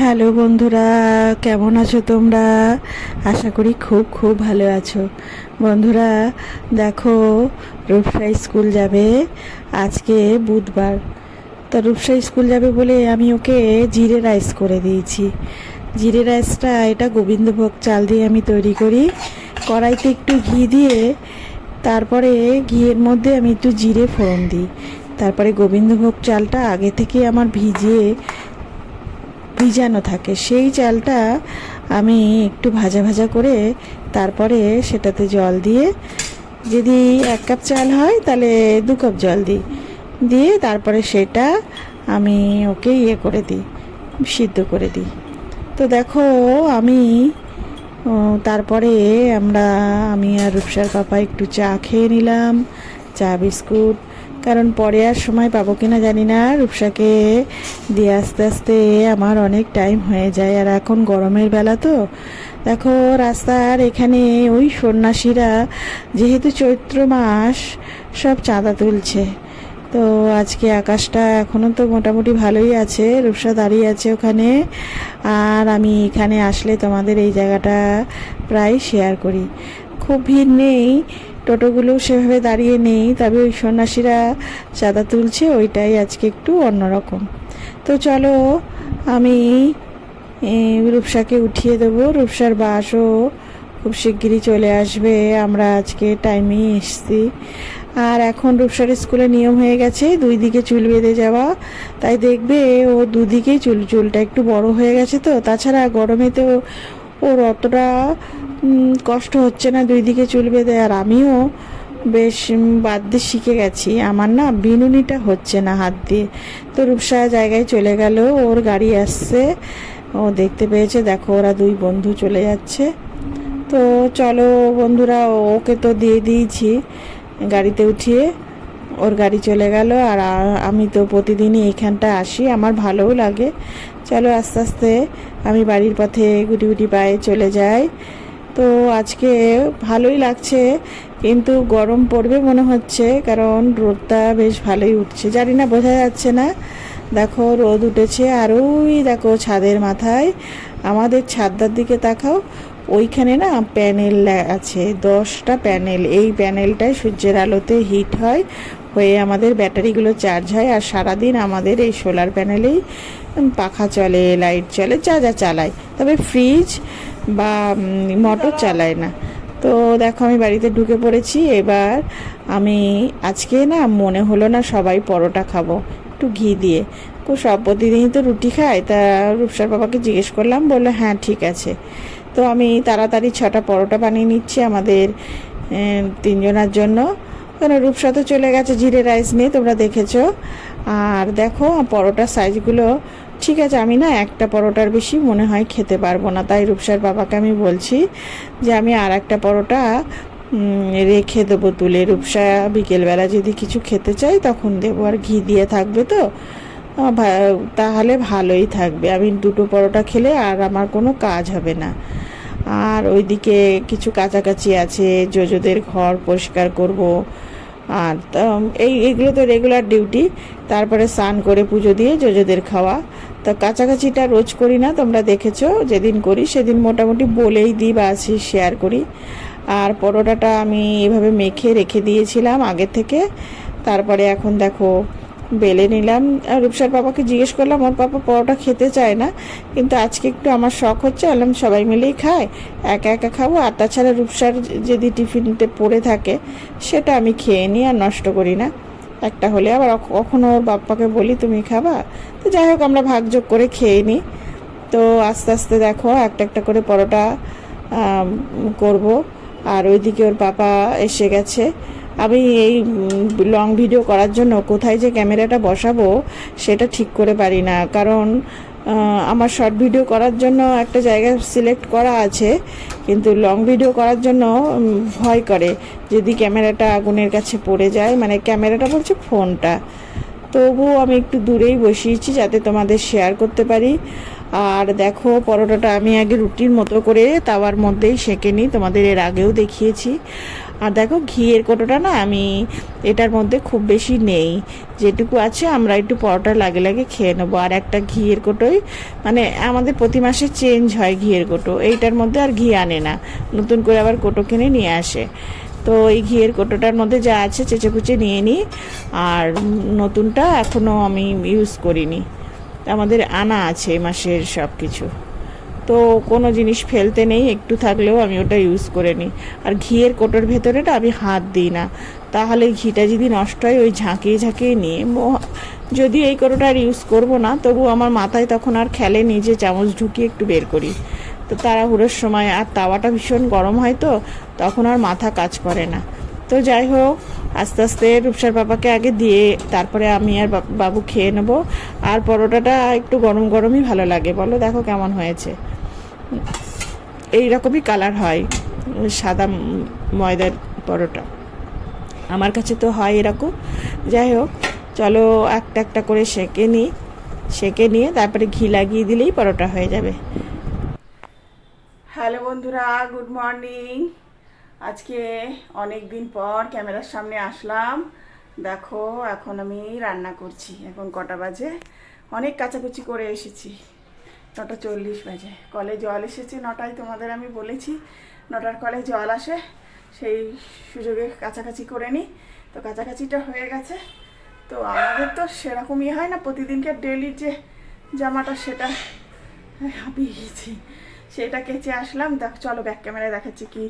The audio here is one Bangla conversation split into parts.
হ্যালো বন্ধুরা, কেমন আছো তোমরা? আশা করি খুব খুব ভালো আছো। বন্ধুরা, দেখো, রূপসাই স্কুল যাবে আজকে বুধবার। তা রূপসাই স্কুল যাবে বলে আমি ওকে জিরে রাইস করে দিয়েছি। জিরে রাইসটা, এটা গোবিন্দভোগ চাল দিয়ে আমি তৈরি করি। কড়াইতে একটু ঘি দিয়ে তারপরে ঘিয়ের মধ্যে আমি একটু জিরে ফোড়ন দিই। তারপরে গোবিন্দভোগ চালটা আগে থেকে আমার ভিজিয়ে ভিজানো থাকে, সেই চালটা আমি একটু ভাজা ভাজা করে তারপরে সেটাতে জল দিয়ে যদি এক কাপ চাল হয় তাহলে দু কাপ জল দিই। দিয়ে তারপরে সেটা আমি ওকে ইয়ে করে দিই, সিদ্ধ করে দিই। তো দেখো আমি তারপরে আমরা, আমি আর রূপসার পাপা একটু চা খেয়ে নিলাম, চা বিস্কুট কারণ পরে আর সময় পাবো কিনা জানি না। রূপসাকে দিয়ে আস্তে আস্তে আমার অনেক টাইম হয়ে যায়। আর এখন গরমের বেলা তো। দেখো, রাস্তার এখানে ওই সন্ন্যাসীরা যেহেতু চৈত্র মাস, সব চাঁদা তুলছে। তো আজকে আকাশটা এখনও তো মোটামুটি ভালোই আছে। রূপসা দাঁড়িয়ে আছে ওখানে। আর আমি এখানে আসলে তোমাদের এই জায়গাটা প্রায় শেয়ার করি। খুব ভিড় নেই। টোটোগুলো সেভাবে দাঁড়িয়ে নেই, তবে ওই সন্ন্যাসীরা চাঁদা তুলছে, ওইটাই আজকে একটু অন্যরকম তো চলো, আমি রূপসাকে উঠিয়ে দেবো। রূপসার বাসও খুব শিগগিরই চলে আসবে, আমরা আজকে টাইমেই এসছি। আর এখন রূপসার স্কুলে নিয়ম হয়ে গেছে, দুই দিকে চুল বেঁধে যাওয়া। তাই দেখবে ও দুদিকেই চুল, চুলটা একটু বড় হয়ে গেছে তো, তাছাড়া গরমেতেও ওর অতটা কষ্ট হচ্ছে না, দুই দিকে চুল বেঁধে। আর আমিও বেশ বাদ দিয়ে শিখে গেছি। আমার না বিনুনিটা হচ্ছে না হাত দিয়ে। তো রূপসা জায়গায় চলে গেল, ওর গাড়ি আসছে। ও দেখতে পেয়েছে, দেখো ওরা দুই বন্ধু চলে যাচ্ছে। তো চলো বন্ধুরা, ওকে তো দিয়ে দিয়েছি গাড়িতে উঠিয়ে। ওর গাড়ি চলে গেল আর আমি তো প্রতিদিনই এখানটা আসি, আমার ভালোও লাগে। চলো আস্তে আস্তে আমি বাড়ির পথে গুটি গুটি পায়ে চলে যাই। তো আজকে ভালোই লাগছে, কিন্তু গরম পড়বে মনে হচ্ছে, কারণ রোদটা বেশ ভালোই উঠছে। জানি না, বোঝা যাচ্ছে না। দেখো, রোদ উঠেছে আর ওই দেখো ছাদের মাথায়। আমাদের ছাদটার দিকে তাকাও, ওইখানে না প্যানেল আছে, দশটা প্যানেল। এই প্যানেলটায় সূর্যের আলোতে হিট হয়। হয়ে আমাদের ব্যাটারিগুলো চার্জ হয় আর সারাদিন আমাদের এই সোলার প্যানেলেই পাখা চলে লাইট চলে, যা যা চালায়। তবে ফ্রিজ বা মোটর চালায় না। তো দেখো আমি বাড়িতে ঢুকে পড়েছি, এবার আমি আজকে না মনে হলো না সবাই পরোটা খাব, একটু ঘি দিয়ে। তো সব প্রতিদিনই তো রুটি খায়, তা রূপসার বাবাকে জিজ্ঞেস করলাম, বলল হ্যাঁ ঠিক আছে। তো আমি তাড়াতাড়ি ছটা পরোটা বানিয়ে নিচ্ছি আমাদের তিনজনের জন্য। কেন রূপসা তো চলে গেছে, জিরে রাইস নিয়ে তোমরা দেখেছ। আর দেখো পরোটার সাইজগুলো, ঠিক আছে, আমি না একটা পরোটার বেশি মনে হয় খেতে পারব না। তাই রূপসার বাবাকে আমি বলছি যে, আমি আর একটা পরোটা রেখে দেবো তুলে। রূপসা বিকেলবেলা যদি কিছু খেতে চাই তখন দেবো। আর ঘি দিয়ে থাকবে তো? তাহলে ভালোই থাকবে। আমি দুটো পরোটা খেলে আর আমার কোনো কাজ হবে না। আর ওইদিকে কিছু কাছাকাছি আছে, জোজোদের ঘর পরিষ্কার করব। আর এই এগুলো তো রেগুলার ডিউটি তারপরে স্নান করে পুজো দিয়ে যোজদের খাওয়া। তো কাছাকাছিটা রোজ করি না, তোমরা দেখেছ, যেদিন করি সেদিন মোটামুটি বলেই দিই বা আসি শেয়ার করি। আর পরোটাটা আমি এভাবে মেখে রেখে দিয়েছিলাম আগে থেকে। তারপরে এখন দেখো বেলে নিলাম। আর রূপসার পাপাকে জিজ্ঞেস করলাম, ওর পাপা পরোটা খেতে চায় না, কিন্তু আজকে একটু আমার শখ হচ্ছে। বললাম, সবাই মিলেই খায়, একা একা খাব। আর তাছাড়া রূপসার যদি টিফিনতে পড়ে থাকে, সেটা আমি খেয়ে নিই আর নষ্ট করি না। একটা হলে আবার কখ- কখনো ওর বাপ্পাকে বলি, তুমি খাবা? তো যাই হোক, আমরা ভাগযোগ করে খেয়ে নিই। তো আস্তে আস্তে দেখো, একটা একটা করে পরোটা করব। আর ওইদিকে ওর পাপা এসে গেছে। আমি এই লং ভিডিও করার জন্য কোথায় যে ক্যামেরাটা বসাবো সেটা ঠিক করে পারি না। কারণ আমার শর্ট ভিডিও করার জন্য একটা জায়গা সিলেক্ট করা আছে, কিন্তু লং ভিডিও করার জন্য ভয় করে যদি ক্যামেরাটা আগুনের কাছে পড়ে যায়। মানে ক্যামেরাটা বলছে ফোনটা। তবুও আমি একটু দূরেই বসিয়েছি যাতে তোমাদের শেয়ার করতে পারি। আর দেখো, পরোটাটা আমি আগে রুটির মতো করে তাওয়ার মধ্যেই সেঁকে নিই। তোমাদের এর আগেও দেখিয়েছি। আর দেখো ঘিয়ের কোটোটা না আমি এটার মধ্যে খুব বেশি নেই। যেটুকু আছে আমরা একটু পরোটা লাগে লাগে খেয়ে নেব। আর একটা ঘিয়ের কোটোই মানে আমাদের প্রতি মাসে চেঞ্জ হয় ঘিয়ের কোটো। এইটার মধ্যে আর ঘি আনে না। নতুন করে আবার কোটো কিনে নিয়ে আসে। তো এই ঘিয়ের কোটোটার মধ্যে যা আছে চেঁচে কুচে নিয়ে নিই। আর নতুনটা এখনও আমি ইউজ করিনি। আমাদের আনা আছে এই মাসের সব কিছু তো কোনো জিনিস ফেলতে নেই, একটু থাকলেও আমি ওটা ইউজ করে নিই। আর ঘিয়ের কোটোর ভেতরেটা আমি হাত দিই না। তাহলে ঘিটা যদি নষ্ট হয়, ওই ঝাঁকিয়ে ঝাঁকিয়ে নিয়ে যদি এই কোটোটা আর ইউজ করব না, তবু আমার মাথায় তখন আর খেলে নিজে চামচ ঢুকিয়ে একটু বের করি। তো তাড়াহুড়োর সময়, আর তাওয়াটা ভীষণ গরম হয় তো, তখন আর মাথা কাজ করে না। তো যাই হোক, আস্তে আস্তে রূপসার বাবাকে আগে দিয়ে, তারপরে আমি আর বাবু খেয়ে নেব। আর পরোটাটা একটু গরম গরমই ভালো লাগে। বলো, দেখো কেমন হয়েছে। এই রকমই কালার হয়, সাদা ময়দার পরোটা। আমার কাছে তো হয় এরকম। যাই হোক, চলো একটা একটা করে সেঁকে নিই। সেঁকে নিয়ে তারপরে ঘি লাগিয়ে দিলেই পরোটা হয়ে যাবে। হ্যালো বন্ধুরা গুড মর্নিং আজকে অনেক দিন পর ক্যামেরার সামনে আসলাম। দেখো, এখন আমি রান্না করছি। এখন কটা বাজে? অনেক কাচাকুচি করে এসেছি। নটা চল্লিশ বাজে। কলে জল এসেছে নটায়, তোমাদের আমি বলেছি, নটার কলে জল আসে, সেই সুযোগে কাছাকাছি করে নিই। তো কাছাকাছিটা হয়ে গেছে। তো আমাদের তো সেরকমই হয় না, প্রতিদিনকার ডেলির যে জামাটা সেটা হাঁপিয়ে সেটা কেচে আসলাম, দেখ, চলো ব্যাক ক্যামেরায় দেখাচ্ছি কি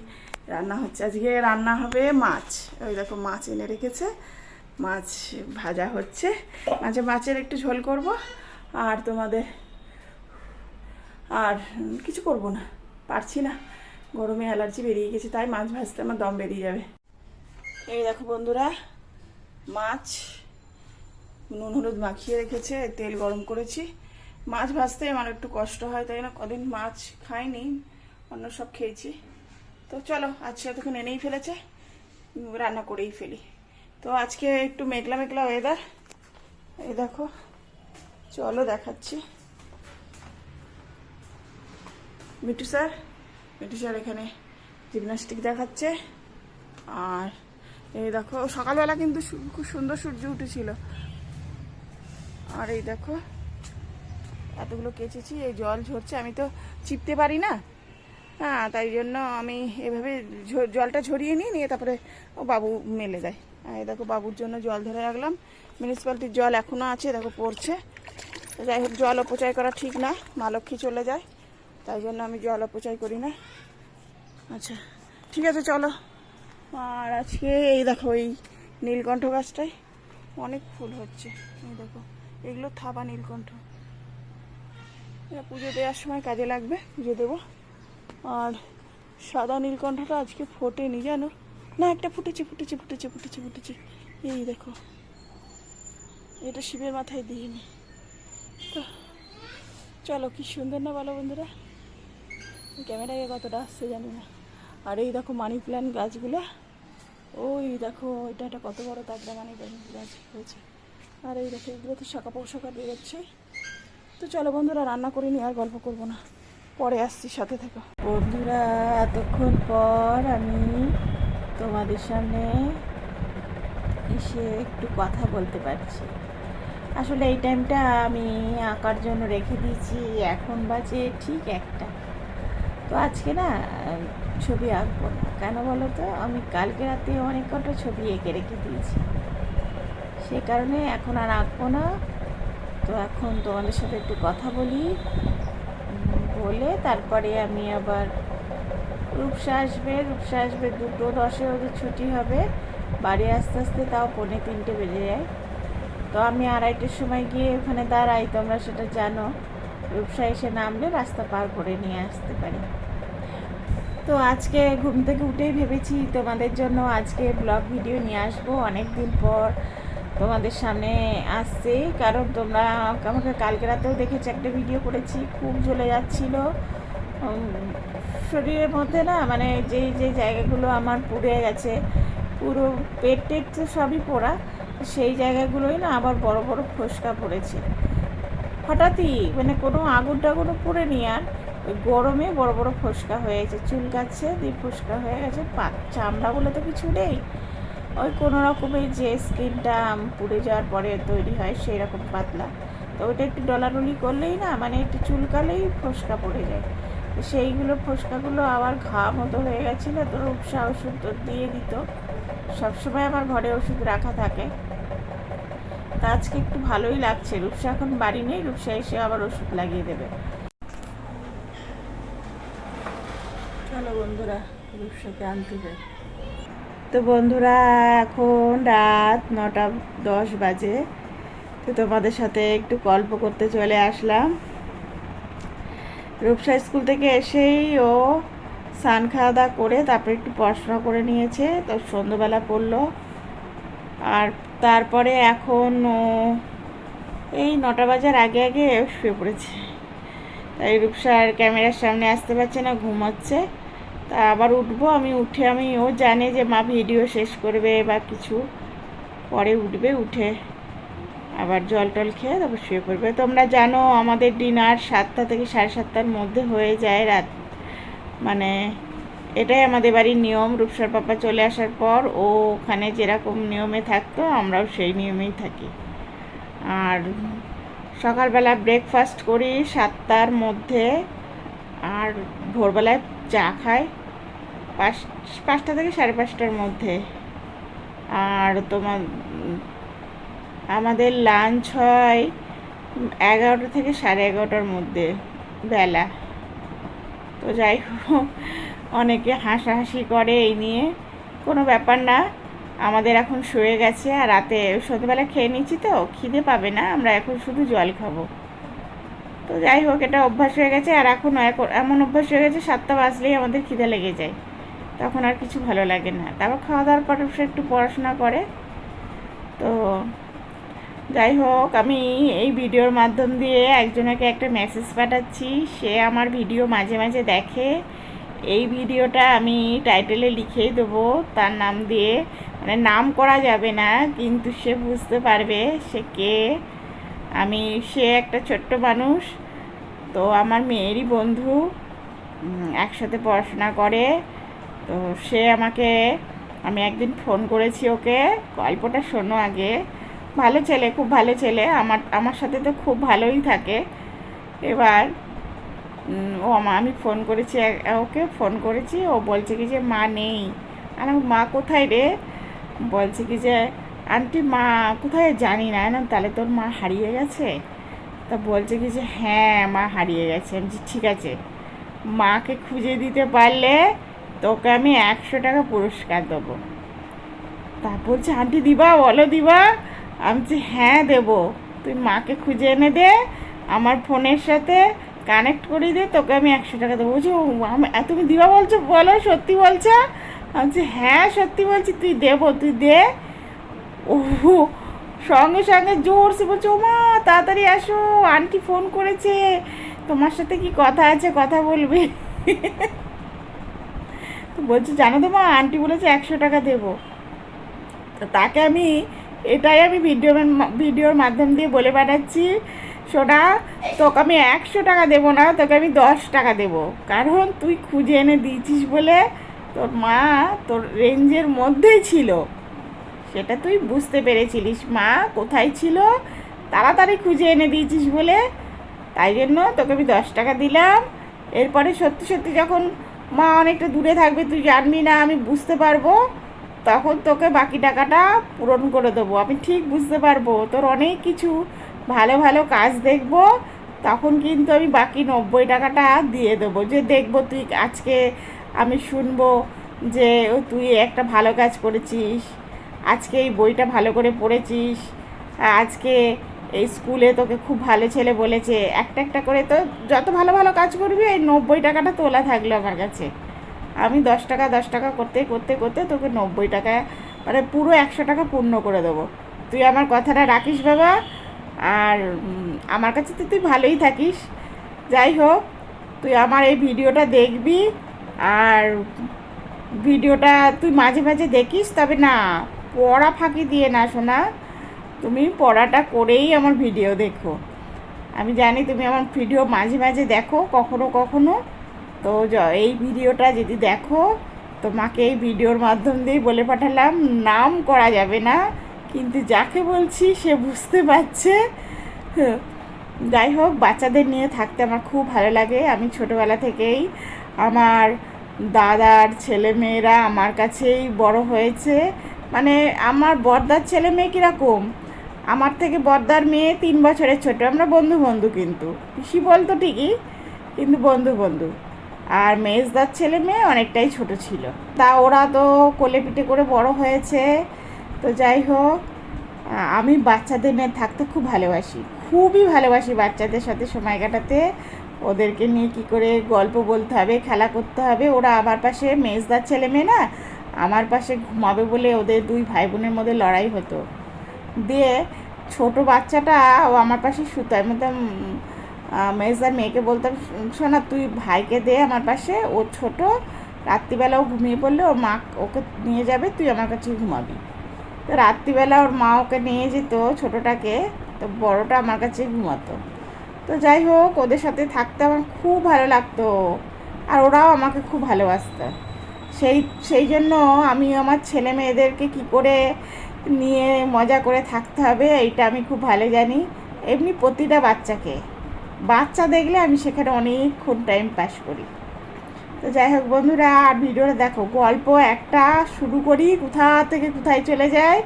রান্না হচ্ছে। আজকে রান্না হবে মাছ। ওই দেখো, মাছ এনে রেখেছে। মাছ ভাজা হচ্ছে। মাঝে মাছের একটু ঝোল করব। আর তোমাদের আর কিছু করব না, পারছি না। গরমে অ্যালার্জি বেরিয়ে গেছে, তাই মাছ ভাজতে আমার দম বেরিয়ে যাবে। এই দেখো বন্ধুরা, মাছ নুন হলুদ মাখিয়ে রেখেছে, তেল গরম করেছি। মাছ ভাজতে আমার একটু কষ্ট হয়, তাই না? কদিন মাছ খাইনি, অন্য সব খেয়েছি। তো চলো, আজকে এতক্ষণ এনেই ফেলেছে, রান্না করেই ফেলি। তো আজকে একটু মেঘলা মেঘলা ওয়েদার এই দেখো, চলো দেখাচ্ছি। মিটু স্যার মিটু স্যার এখানে জিমনাস্টিক দেখাচ্ছে। আর এই দেখো, সকালবেলা কিন্তু খুব সুন্দর সূর্য উঠেছিল। আর এই দেখো, এতগুলো কেচেছি, এই জল ঝরছে, আমি তো চিপতে পারি না। হ্যাঁ তাই জন্য আমি এভাবে জলটা ঝরিয়ে নিই, নিয়ে তারপরে ও বাবু মেলে আর এই দেখো, বাবুর জন্য জল ধরে রাখলাম। মিউনিসিপ্যালিটির জল এখনও আছে, দেখো পড়ছে। যাই হোক জল অপচয় করা ঠিক না, মা লক্ষ্মী চলে যায়। তাই জন্য আমি জল অপচয় করি না। আচ্ছা ঠিক আছে, চলো। আর আজকে এই দেখো, এই নীলকণ্ঠ গাছটায় অনেক ফুল হচ্ছে। এই দেখো, এগুলো থাবা নীলকণ্ঠ। এটা পুজো দেওয়ার সময় কাজে লাগবে, পুজো দেবো। আর সাদা নীলকণ্ঠটা আজকে ফোটেনি, জানো? না, একটা ফুটেছে ফুটেছে ফুটেছে ফুটেছে ফুটেছে। এই দেখো, এটা শিবের মাথায় দিইনি। তো, চলো, কি সুন্দর না বলো বন্ধুরা? ক্যামেরায় কতটা আসছে জানি না। আর এই দেখো মানি প্ল্যান্ট গাছগুলো। ওই দেখো, এটা একটা কত বড় তাগড়া মানি প্ল্যান্ট গাছ হয়েছে। আর এই দেখো, এগুলো তো শাখা পোশাকা বেরোচ্ছে তো চলো বন্ধুরা, রান্না করে নিয়ে আর গল্প করব না। পরে আসছি সাথে থেকো। বন্ধুরা, এতক্ষণ পর আমি তোমাদের সামনে এসে একটু কথা বলতে পারছি। আসলে এই টাইমটা আমি আঁকার জন্য রেখে দিয়েছি। এখন বাজে ঠিক একটা তো আজকে না ছবি আঁকবো না। কেন বলো তো? আমি কালকে রাতে অনেক কটা ছবি এঁকে রেখে দিয়েছি। সে কারণে এখন আর আঁকবো না। তো এখন তোমাদের সাথে একটু কথা বলি। বলে তারপরে আমি আবার রূপসা আসবে। রূপসা আসবে দুটো দশে ওদের ছুটি হবে। বাড়ি আস্তে আস্তে তাও পৌনে তিনটে বেজে যায়। তো আমি আড়াইটের সময় গিয়ে ওখানে দাঁড়াই, তোমরা সেটা জানো। রূপসা এসে নামলে রাস্তা পার করে নিয়ে আসতে পারি। তো আজকে ঘুম থেকে উঠেই ভেবেছি তোমাদের জন্য আজকে ব্লগ ভিডিও নিয়ে আসব। অনেক দিন পর তোমাদের সামনে আসছে, কারণ তোমরা আমাকে কালকে রাতেও দেখেছি একটা ভিডিও করেছি, খুব জ্বলে যাচ্ছিল। শরীরের মধ্যে না মানে যেই যে জায়গাগুলো আমার পুড়ে গেছে, পুরো পেট টেট তো সবই পোড়া, সেই জায়গাগুলোই না আবার বড় বড় ফোসকা পড়েছে। হঠাৎই মানে কোনো আগুন টাগুনও পড়েনি আর। ওই গরমে বড় বড় ফোসকা হয়ে গেছে চুলকাচ্ছে দিয়ে ফোসকা হয়ে গেছে পা চামড়া বলে তো কিছু নেই। ওই কোনো রকমের যে স্কিনটা পুড়ে যাওয়ার পরে তৈরি হয় সেই রকম পাতলা। তো ওটা একটু ডলাডলি করলেই না মানে একটু চুলকালেই ফোসকা পড়ে যায়। সেইগুলো ফোসকাগুলো আবার ঘা মতো হয়ে গেছিল, তো রূপসা ওষুধ দিয়ে দিত। সবসময় আমার ঘরে ওষুধ রাখা থাকে। তা আজকে একটু ভালোই লাগছে, রূপসা এখন বাড়ি নেই, রূপসা এসে আবার ওষুধ লাগিয়ে দেবে। চলো বন্ধুরা রূপসাকে আনতে যাই তো বন্ধুরা, এখন রাত নটা দশ বাজে। তো তোমাদের সাথে একটু গল্প করতে চলে আসলাম। রূপসা স্কুল থেকে এসেই ও স্নান খাওয়া দাওয়া করে তারপরে একটু পড়াশোনা করে নিয়েছে, তো সন্ধ্যেবেলা পড়ল। আর তারপরে এখন ও এই নটা বাজার আগে আগে শুয়ে পড়েছে। তাই রূপসার ক্যামেরার সামনে আসতে পারছে না, ঘুমাচ্ছে। তা আবার উঠবো, আমি উঠে, আমি ও জানে যে মা ভিডিও শেষ করবে বা কিছু। পরে উঠবে, উঠে আবার জল টল খেয়ে তারপর শুয়ে পড়বে। তোমরা জানো আমাদের ডিনার সাতটা থেকে সাড়ে সাতটার মধ্যে হয়ে যায় রাত। মানে এটাই আমাদের বাড়ির নিয়ম। রূপসার পাপা চলে আসার পর ও ওখানে যেরকম নিয়মে থাকতো, আমরাও সেই নিয়মেই থাকি। আর সকালবেলা ব্রেকফাস্ট করি সাতটার মধ্যে। আর ভোরবেলায় চা খাই পাঁচ, পাঁচটা থেকে সাড়ে পাঁচটার মধ্যে। আর তোমার, আমাদের লাঞ্চ হয় এগারোটা থেকে সাড়ে এগারোটার মধ্যে, বেলা। তো যাই হোক, অনেকে হাসাহাসি করে এই নিয়ে। কোনো ব্যাপার না, আমাদের এখন শুয়ে গেছে আর রাতে সন্ধ্যেবেলা খেয়ে নিচ্ছি তো, খিদে পাবে না, আমরা এখন শুধু জল খাব। তো যাই হোক, এটা অভ্যাস হয়ে গেছে আর এখন এমন অভ্যাস হয়ে গেছে, সাতটা বাজলেই আমাদের খিদে লেগে যায়। তখন আর কিছু ভালো লাগে না। তারপর খাওয়া দাওয়ার পর সে একটু পড়াশোনা করে। তো যাই হোক, আমি এই ভিডিওর মাধ্যম দিয়ে একজনকে একটা মেসেজ পাঠাচ্ছি। সে আমার ভিডিও মাঝে মাঝে দেখে। এই ভিডিওটা আমি টাইটেলে লিখেই দেবো। তার নাম দিয়ে মানে নাম করা যাবে না, কিন্তু সে বুঝতে পারবে সে কে। আমি, সে একটা ছোট্ট মানুষ। তো আমার মেয়েরই বন্ধু। একসাথে পড়াশোনা করে। তো সে আমাকে আমি একদিন ফোন করেছি ওকে গল্পটা শোনো আগে। ভালো ছেলে খুব ভালো ছেলে আমার আমার সাথে তো খুব ভালোই থাকে। এবার ও আমা ফোন করেছি ওকে ফোন করেছি ও বলছে কি যে মা নেই। আর আমি, মা কোথায় রে? বলছে কি যে আন্টি মা কোথায় জানি না। না তাহলে তোর মা হারিয়ে গেছে? তা বলছে কি যে হ্যাঁ মা হারিয়ে গেছে। আমি ঠিক আছে। মাকে খুঁজে দিতে পারলে তোকে আমি একশো টাকা পুরস্কার দেবো। তা বলছে আন্টি দিবা বলো দিবা? আমি বলছি হ্যাঁ দেবো। তুই মাকে খুঁজে এনে দে আমার ফোনের সাথে কানেক্ট করে দে তোকে আমি একশো টাকা দেবো। বলছি "ও, আমি- তুমি দিবা বলছো? বলো সত্যি বলছো? আমি বলছি হ্যাঁ সত্যি বলছি তুই দেবো তুই দে। ও সঙ্গে সঙ্গে জোরসে বলছে ও মা তাড়াতাড়ি আসো আন্টি ফোন করেছে। তোমার সাথে কি কথা আছে কথা বলবে? তো বলছি, জানো তো মা, আন্টি বলেছে একশো টাকা দেবো। তো তাকে আমি এটাই আমি ভিডিও ভিডিওর মাধ্যম দিয়ে বলে পাঠাচ্ছি, সোনা, তোকে আমি একশো টাকা দেবো না, তোকে আমি দশ টাকা দেবো। কারণ তুই খুঁজে এনে দিয়েছিস বলে তোর মা তোর রেঞ্জের মধ্যেই ছিল। সেটা তুই বুঝতে পেরেছিলিস। মা, কোথায় ছিল? তাড়াতাড়ি খুঁজে এনে দিয়েছিস বলে। তাই জন্য তোকে আমি দশ টাকা দিলাম। এরপরে সত্যি সত্যি যখন মা অনেকটা দূরে থাকবে, তুই জানবি না, আমি বুঝতে পারব। তখন তোকে বাকি টাকাটা পূরণ করে দেবো। আমি ঠিক বুঝতে পারব, তোর অনেক কিছু ভালো ভালো কাজ দেখব। তখন কিন্তু আমি বাকি নব্বই টাকাটা দিয়ে দেবো। যে দেখব তুই আজকে আমি শুনব যে তুই একটা ভালো কাজ করেছিস, আজকে এই বইটা ভালো করে পড়েছিস, আজকে এই স্কুলে তোকে খুব ভালো ছেলে বলেছে। একটা একটা করে তো যত ভালো ভালো কাজ করবি, এই নব্বই টাকাটা তোলা থাকল আমার কাছে। আমি দশ টাকা দশ টাকা করতে করতে করতে তোকে নব্বই টাকা মানে পুরো একশো টাকা পূর্ণ করে দেবো। তুই আমার কথাটা রাখিস বাবা, আর আমার কাছে তো তুই ভালোই থাকিস। যাই হোক, তুই আমার এই ভিডিওটা দেখবি, আর ভিডিওটা তুই মাঝে মাঝে দেখিস, তবে না, পড়া ফাঁকি দিয়ে না শোনা তুমি পড়াটা করেই আমার ভিডিও দেখো। আমি জানি তুমি আমার ভিডিও মাঝে মাঝে দেখো, কখনো কখনো। তো এই ভিডিওটা যদি দেখো, তোমাকে এই ভিডিওর মাধ্যম দিয়ে বলে পাঠালাম, নাম করা যাবে না। কিন্তু যাকে বলছি সে বুঝতে পারছে। যাই হোক, বাচ্চাদের নিয়ে থাকতে আমার খুব ভালো লাগে। আমি ছোটোবেলা থেকেই আমার দাদার ছেলে মেয়েরা আমার কাছেই বড় হয়েছে। মানে আমার বর্দার ছেলে মেয়ে কীরকম? আমার থেকে বর্দার মেয়ে তিন বছরের ছোট, আমরা বন্ধু বন্ধু কিন্তু। পিসি বলতো ঠিকই, কিন্তু বন্ধু বন্ধু। আর মেজদার ছেলে মেয়ে অনেকটাই ছোট ছিল। তা ওরা তো কোলে পিঠে করে বড় হয়েছে, তো যাই হোক আমি বাচ্চাদের নিয়ে থাকতে খুব ভালোবাসি। খুবই ভালোবাসি বাচ্চাদের সাথে সময় কাটাতে। ওদেরকে নিয়ে কি করে গল্প বলতে হবে, খেলা করতে হবে। ওরা আমার পাশে, মেজদার ছেলে মেয়ে না, আমার পাশে ঘুমাবে বলে ওদের দুই ভাই বোনের মধ্যে লড়াই হতো। দিয়ে ছোট বাচ্চাটা ও আমার পাশে বলতাম আহ, মেজদার মেয়েকে বলতাম শোনা তুই ভাইকে দে আমার পাশে। ও ছোট রাত্রিবেলা ও ঘুমিয়ে পড়লে ওর মা ওকে নিয়ে যাবে তুই আমার কাছে ঘুমাবি। তো রাত্রিবেলা ওর মা ওকে নিয়ে যেত ছোটোটাকে তো বড়টা আমার কাছে ঘুমাতো। তো যাই হোক ওদের সাথে থাকতে আমার খুব ভালো লাগতো আর ওরাও আমাকে খুব ভালোবাসতো। সেই সেই জন্য আমি আমার ছেলে মেয়েদেরকে কী করে নিয়ে মজা করে থাকতে হবে এইটা আমি খুব ভালো জানি। এমনি প্রতিটা বাচ্চাকে। বাচ্চা দেখলে আমি সেখানে অনেকক্ষণ টাইম পাস করি। তো যাই হোক বন্ধুরা আর ভিডিওটা দেখো গল্প একটা শুরু করি কোথা থেকে কোথায় চলে যায়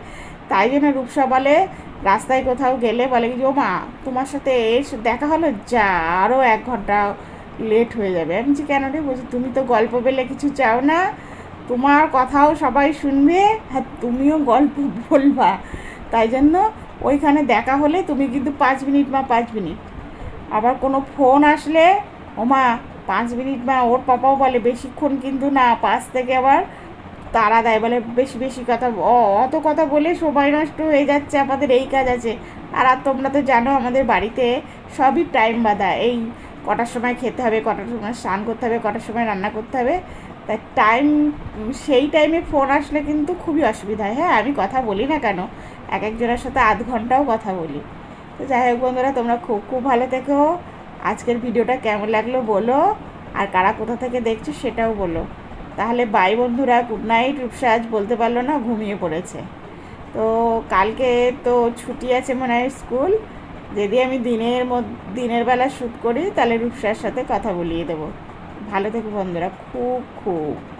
তাই জন্য রূপসা বলে রাস্তায় কোথাও গেলে বলে কি যে, মা তোমার সাথে এসে দেখা হলো? যা আরও এক ঘণ্টা লেট হয়ে যাবে। আমি বলছি কেন রে বলছি তুমি তো গল্প পেলে কিছু চাও না তোমার কথাও সবাই শুনবে আর তুমিও গল্প বলবা। তাই জন্য ওইখানে দেখা হলে তুমি কিন্তু পাঁচ মিনিট মা, পাঁচ মিনিট। আবার কোনো ফোন আসলে ওমা পাঁচ মিনিট মা, ওর পাপাও বলে, বেশিক্ষণ কিন্তু না, পাঁচ থেকে আবার তারা দেয়, বলে বেশি বেশি কথা অত কথা বলে সময় নষ্ট হয়ে যাচ্ছে, আমাদের এই কাজ আছে। আর আর তোমরা তো জানো, আমাদের বাড়িতে সবই টাইম বাঁধা। এই কটার সময় খেতে হবে, কটার সময় স্নান করতে হবে, কটার সময় রান্না করতে হবে। তাই টাইম সেই টাইমে ফোন আসলে কিন্তু খুবই অসুবিধা হয়। আমি কথা বলি না কেন? এক একজনের সাথে আধ ঘন্টাও কথা বলি। তো যাই হোক বন্ধুরা, তোমরা খুব খুব ভালো থেকো। আজকের ভিডিওটা কেমন লাগল বলো। আর কারা কোথা থেকে দেখছ সেটাও বলো। তাহলে বাই বন্ধুরা গুড নাইট রূপসা আজ বলতে পারল না, ঘুমিয়ে পড়েছে। তো কালকে তো ছুটি আছে মনে হয় স্কুল। যদি আমি দিনের মধ্যে, দিনের বেলা শ্যুট করি, তাহলে রূপসার সাথে কথা বলিয়ে দেবো। ভালো থেকো বন্ধুরা খুব খুব।